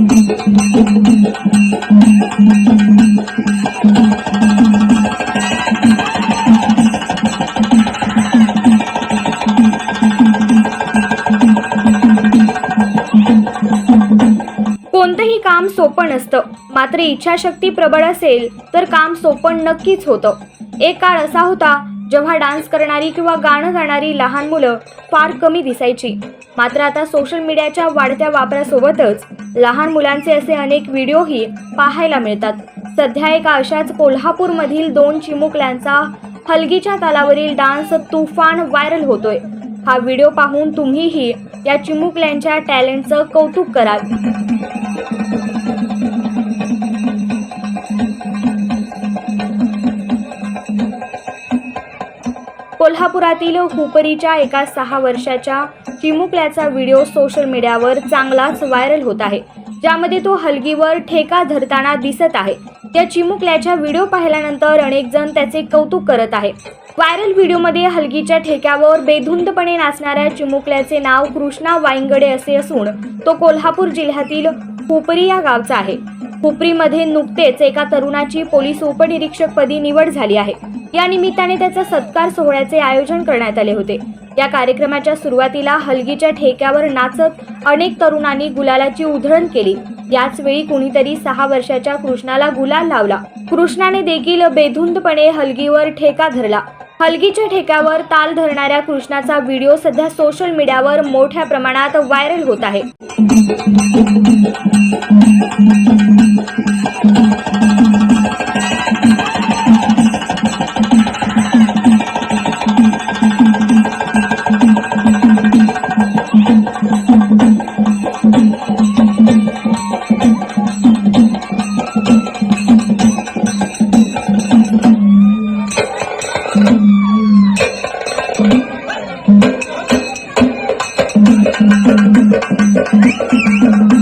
कोणतंही काम सोपं नसतं. मात्र इच्छाशक्ती प्रबळ असेल तर काम सोपं नक्कीच होतं. एक काळ असा होता जेव्हा डान्स करणारी किंवा गाणं गाणारी लहान मुलं फार कमी दिसायची. मात्र आता सोशल मीडियाच्या वाढत्या वापरासोबतच लहान मुलांचे असे अनेक व्हिडिओही पाहायला मिळतात. सध्या एका अशाच कोल्हापूरमधील दोन चिमुकल्यांचा हलगीच्या तालावरील डान्स तुफान व्हायरल होतोय. हा व्हिडिओ पाहून तुम्हीही या चिमुकल्यांच्या टॅलेंटचं कौतुक कराल. कोल्हापुरातील हुपरीच्या एका सहा वर्षाच्या चिमुकल्याचा व्हिडिओ सोशल मीडियावर चांगलाच व्हायरल होत आहे ज्यामध्ये तो हलगीवर ठेका धरताना दिसत आहे. या चिमुकल्याच्या व्हिडिओ पाहिल्यानंतर अनेक जण त्याचे कौतुक करत आहे. व्हायरल व्हिडिओमध्ये हलगीच्या ठेक्यावर बेधुंदपणे नाचणाऱ्या चिमुकल्याचे नाव कृष्णा वाईंगडे असे असून तो कोल्हापूर जिल्ह्यातील हुपरी या गावचा आहे. हुपरीमध्ये नुकतेच एका तरुणाची पोलीस उपनिरीक्षकपदी निवड झाली आहे. या निमित्ताने त्याचा सत्कार सोहळ्याचे आयोजन करण्यात आले होते. या कार्यक्रमाच्या सुरुवातीला हलगीच्या ठेक्यावर नाचत अनेक तरुणांनी गुलालाची उधळण केली. याच वेळी कुणीतरी सहा वर्षाच्या कृष्णाला गुलाल लावला. कृष्णाने देखील बेधुंदपणे हलगीवर ठेका धरला. हलगीच्या ठेक्यावर ताल धरणाऱ्या कृष्णाचा व्हिडिओ सध्या सोशल मीडियावर मोठ्या प्रमाणात व्हायरल होत आहे. Thank you.